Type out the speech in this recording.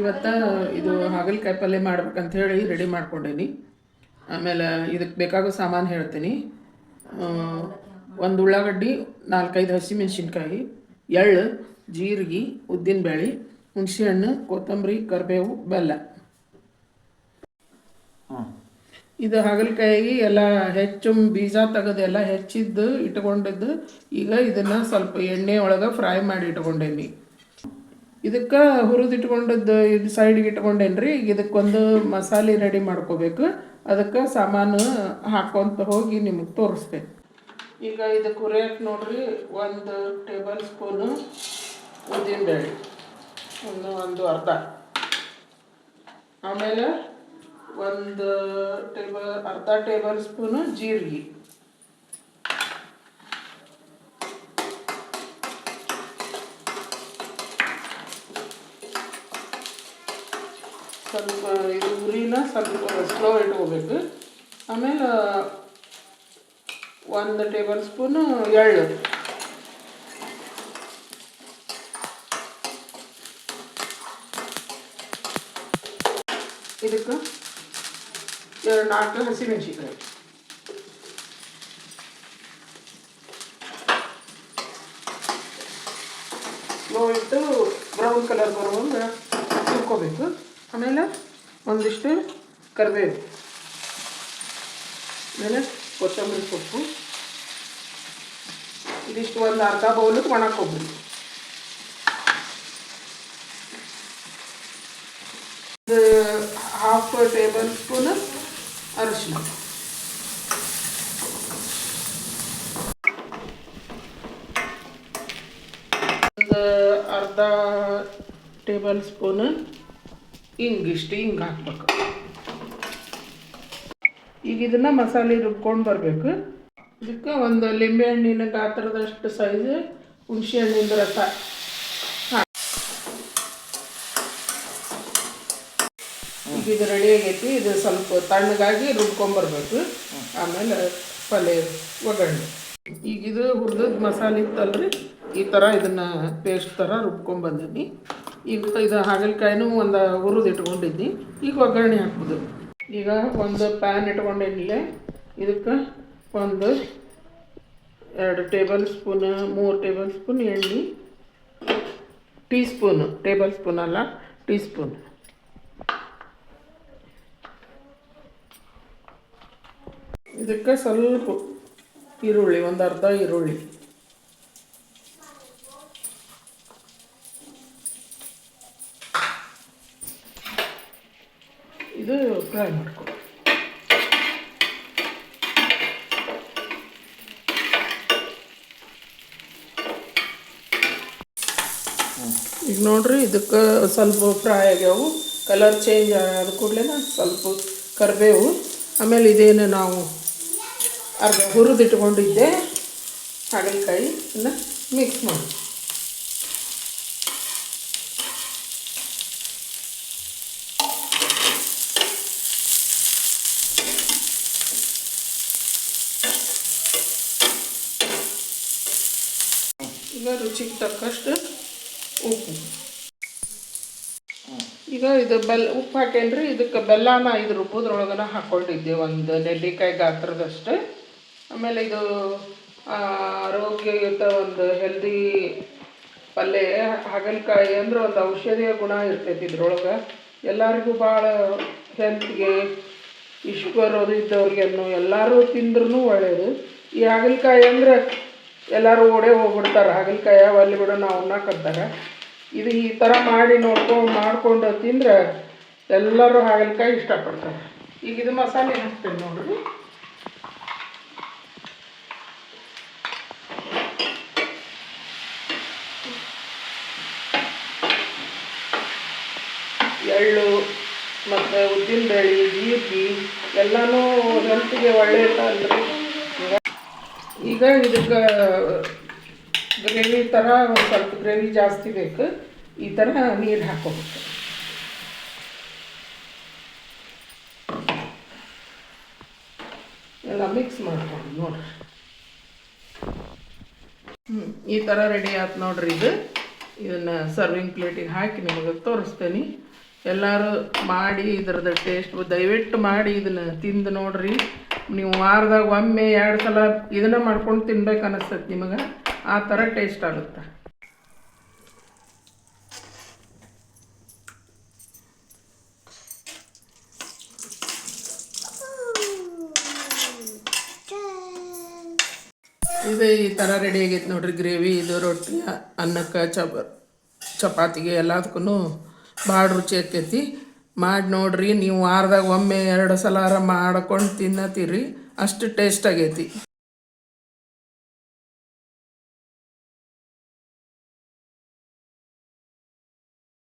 ಇವತ್ತು ಇದು ಹಾಗಲಕಾಯಿ ಪಲ್ಯ ಮಾಡ್ಬೇಕಂತ ಹೇಳಿ ರೆಡಿ ಮಾಡ್ಕೊಂಡೇನಿ. ಆಮೇಲೆ ಇದಕ್ಕೆ ಬೇಕಾಗೋ ಸಾಮಾನು ಹೇಳ್ತೀನಿ. ಒಂದು ಉಳ್ಳಾಗಡ್ಡಿ ನಾಲ್ಕೈದು ಹಸಿಮೆಣ್ಸಿನ್ಕಾಯಿ ಎಳ್ಳು ಜೀರಿಗೆ ಉದ್ದಿನಬೇಳೆ ಹುಣಸೆಹಣ್ಣು ಕೊತ್ತಂಬರಿ ಕರಿಬೇವು ಬೆಲ್ಲ. ಇದು ಹಾಗಲಕಾಯಿ ಎಲ್ಲ ಹೆಚ್ಚು ಬೀಜ ತೆಗೆದು ಎಲ್ಲ ಹೆಚ್ಚಿದ್ದು ಇಟ್ಕೊಂಡಿದ್ದು ಈಗ ಇದನ್ನು ಸ್ವಲ್ಪ ಎಣ್ಣೆ ಒಳಗೆ ಫ್ರೈ ಮಾಡಿ ಇಟ್ಕೊಂಡೇನಿ. ಇದಕ್ಕೆ ಹುರಿದಿಟ್ಕೊಂಡದ್ದು ಇದು ಸೈಡ್ಗೆ ಇಟ್ಕೊಂಡೇನ್ರಿ? ಈಗ ಇದಕ್ಕೊಂದು ಮಸಾಲೆ ರೆಡಿ ಮಾಡ್ಕೋಬೇಕು. ಅದಕ್ಕೆ ಸಾಮಾನು ಹಾಕ್ಕೊಂತ ಹೋಗಿ ನಿಮಗೆ ತೋರಿಸ್ಬೇಕು ಈಗ ಇದಕ್ಕೆ ಹುರಿಯಕ್ಕೆ ನೋಡ್ರಿ, ಒಂದು ಟೇಬಲ್ ಸ್ಪೂನು ಉದ್ದಿನಬೇಳೆ ಒಂದು ಒಂದು ಅರ್ಧ. ಆಮೇಲೆ ಒಂದು ಟೇಬಲ್ ಅರ್ಧ ಟೇಬಲ್ ಸ್ಪೂನು ಜೀರಿಗೆ. ಸ್ವಲ್ಪ ಇದು ಉರಿನ ಸ್ವಲ್ಪ ಸ್ಲೋ ಇಟ್ಕೋಬೇಕು ಆಮೇಲೆ ಒಂದು ಟೇಬಲ್ ಸ್ಪೂನು ಎಳ್ಳು. ಇದಕ್ಕೆ ಎರಡು ನಾಲ್ಕು ಹಸಿಮೆಣಸಿನ್ಕಾಯಿ. ಸ್ಲೋ ಇಟ್ಟು ಬ್ರೌನ್ ಕಲರ್ ಬರುವಂಗೆ ಹುರ್ಕೋಬೇಕು ಆಮೇಲೆ ಒಂದಿಷ್ಟು ಕರಿಬೇವು ಆಮೇಲೆ ಕೊತ್ತಂಬರಿ ಸೊಪ್ಪು ಇದಿಷ್ಟು ಒಂದು ಅರ್ಧ ಬೌಲಕ್ಕೆ ಒಣ ಕೊಬ್ಬರಿ ಇದು ಹಾಫ್ ಟೇಬಲ್ ಸ್ಪೂನ್ ಅರಿಶಿನ ಒಂದು ಅರ್ಧ ಟೇಬಲ್ ಸ್ಪೂನ್ ಹಿಂಗ್ ಇಷ್ಟು ಹಿಂಗೆ ಹಾಕ್ಬೇಕು. ಈಗ ಇದನ್ನ ಮಸಾಲೆ ರುಬ್ಕೊಂಡು ಬರಬೇಕು. ಇದಕ್ಕೆ ಒಂದು ಲಿಂಬೆ ಹಣ್ಣಿನ ಗಾತ್ರದಷ್ಟು ಸೈಜ್ ಹುಣಸೆ ಹಣ್ಣಿನ ರಸ. ಈಗ ಇದು ರೆಡಿ ಆಗೈತಿ. ಇದು ಸ್ವಲ್ಪ ತಣ್ಣಗಾಗಿ ರುಬ್ಕೊಂಬರ್ಬೇಕು ಆಮೇಲೆ ಪಲ್ಯ ಒಗ್ಗರಣೆ. ಈಗ ಇದು ಹುರಿದ ಮಸಾಲೆ ಇತ್ತಲ್ರಿ? ಈ ಥರ ಇದನ್ನು ಪೇಸ್ಟ್ ಥರ ರುಬ್ಕೊಂಬಂದಿನಿ ಈಗ ಇದು ಹಾಗಲಕಾಯಿನೂ ಒಂದು ಹುರಿದು ಇಟ್ಕೊಂಡಿದ್ದಿ. ಈಗ ಒಗ್ಗರಣೆ ಹಾಕ್ಬೋದು. ಈಗ ಒಂದು ಪ್ಯಾನ್ ಇಟ್ಕೊಂಡೇನಿಲ್ಲೇ ಇದಕ್ಕೆ ಒಂದು ಎರಡು ಟೇಬಲ್ ಸ್ಪೂನ್ ಮೂರು ಟೇಬಲ್ ಸ್ಪೂನ್ ಎಣ್ಣೆ ಟೀ ಸ್ಪೂನು ಟೇಬಲ್ ಸ್ಪೂನ್ ಅಲ್ಲ ಟೀ ಸ್ಪೂನ್ ಇದಕ್ಕೆ ಸ್ವಲ್ಪ ಈರುಳ್ಳಿ, ಒಂದು ಅರ್ಧ ಈರುಳ್ಳಿ. ಇದು ಫ್ರೈ ಮಾಡ್ಕೊ. ಈಗ ನೋಡ್ರಿ ಇದಕ್ಕೆ ಸ್ವಲ್ಪ ಫ್ರೈ ಆಗ್ಯಾವು. ಕಲರ್ ಚೇಂಜ್ ಆದ ಕೂಡಲೇ ಸ್ವಲ್ಪ ಕರಿಬೇವು. ಆಮೇಲೆ ಇದೇನು ನಾವು ಅರ್ಧ ಹುರಿದಿಟ್ಕೊಂಡಿದ್ದೆ ಹಾಗಲಕಾಯಿ ಮಿಕ್ಸ್ ಮಾಡಿ. ಈಗ ರುಚಿಗೆ ತಕ್ಕಷ್ಟು ಉಪ್ಪು. ಈಗ ಇದು ಬೆಲ್ಲ ಉಪ್ಪು ಹಾಕೇನ್ರಿ? ಇದಕ್ಕೆ ಬೆಲ್ಲನ ಇದು ರುಬ್ಬದ್ರೊಳಗನ ಹಾಕ್ಕೊಂಡಿದ್ದೆ. ಒಂದು ನೆಲ್ಲಿಕಾಯಿ ಗಾತ್ರದಷ್ಟು. ಆಮೇಲೆ ಇದು ಆರೋಗ್ಯಯುತ ಒಂದು ಹೆಲ್ದಿ ಪಲ್ಯ ಹಾಗಲಕಾಯಿ ಅಂದ್ರೆ ಒಂದು ಔಷಧೀಯ ಗುಣ ಇರ್ತೈತಿ ಇದ್ರೊಳಗೆ. ಎಲ್ಲರಿಗೂ ಭಾಳ ಹೆಲ್ತ್ಗೆ ಇಷ್ಟು ಬರೋದು ಇದ್ದವ್ರಿಗೆನ್ನು ಎಲ್ಲರೂ ತಿಂದ್ರೂ ಒಳ್ಳೆಯದು ಈ ಹಾಗಲಕಾಯಿ ಅಂದ್ರೆ ಎಲ್ಲರೂ ಓಡೇ ಹೋಗ್ಬಿಡ್ತಾರೆ. ಹಾಗಲಕಾಯಿ ಅಲ್ಲಿ ಬಿಡು ನಾವು ಉಣ್ಣಾಕಂತಾರೆ ಇದು ಈ ಥರ ಮಾಡಿ ನೋಡ್ಕೊಂಡು, ಮಾಡ್ಕೊಂಡು ತಿಂದ್ರೆ ಎಲ್ಲರೂ ಹಾಗಲಕಾಯಿ ಇಷ್ಟಪಡ್ತಾರೆ. ಈಗ ಇದು ಮಸಾಲೆ ಹಾಕ್ತೇನೆ ನೋಡ್ರಿ. ಎಳ್ಳು ಮತ್ತು ಉದ್ದಿನಬೇಳೆ, ಜೀರಿಗೆ, ಎಲ್ಲನೂ ಹೆಲ್ತ್ಗೆ ಒಳ್ಳೆಯದಲ್ರಿ. ಈಗ ಇದಕ್ಕೆ ಗ್ರೇವಿ ಥರ ಒಂದು ಸ್ವಲ್ಪ ಗ್ರೇವಿ ಜಾಸ್ತಿ ಬೇಕು. ಈ ಥರ ನೀರು ಹಾಕೋಬೇಕು. ಎಲ್ಲ ಮಿಕ್ಸ್ ಮಾಡ್ಕೊಂಡು ನೋಡ್ರಿ. ಹ್ಞೂ ಈ ಥರ ರೆಡಿ ಆಯ್ತು ನೋಡ್ರಿ ಇದು. ಇದನ್ನು ಸರ್ವಿಂಗ್ ಪ್ಲೇಟಿಗೆ ಹಾಕಿ ನಿಮಗೆ ತೋರಿಸ್ತೇನೆ. ಎಲ್ಲರೂ ಮಾಡಿ ಇದ್ರದ್ದು ಟೇಸ್ಟ್ ದಯವಿಟ್ಟು ಮಾಡಿ ಇದನ್ನು ತಿಂದು ನೋಡ್ರಿ. ನೀವು ವಾರದಾಗ ಒಮ್ಮೆ ಎರಡು ಸಲ ಇದನ್ನ ಮಾಡ್ಕೊಂಡು ತಿನ್ಬೇಕು ಅನಿಸ್ತೈತೆ ನಿಮಗೆ. ಆ ಥರ ಟೇಸ್ಟ್ ಆಗುತ್ತೆ. ಇದು ಈ ಥರ ರೆಡಿ ಆಗೈತೆ ನೋಡ್ರಿ ಗ್ರೇವಿ ಇದು ರೊಟ್ಟಿ, ಅನ್ನಕ್ಕೆ ಚಪ ಚಪಾತಿಗೆ ಎಲ್ಲದಕ್ಕೂ ಭಾಳ ರುಚಿ ಆಕೈತಿ ಮಾಡಿ ನೋಡ್ರಿ ನೀವು ವಾರದಾಗ ಒಮ್ಮೆ ಎರಡು ಸಲ ಮಾಡ್ಕೊಂಡು ತಿನ್ನತ್ತೀರಿ ಅಷ್ಟು ಟೇಸ್ಟ್ ಆಗೈತಿ.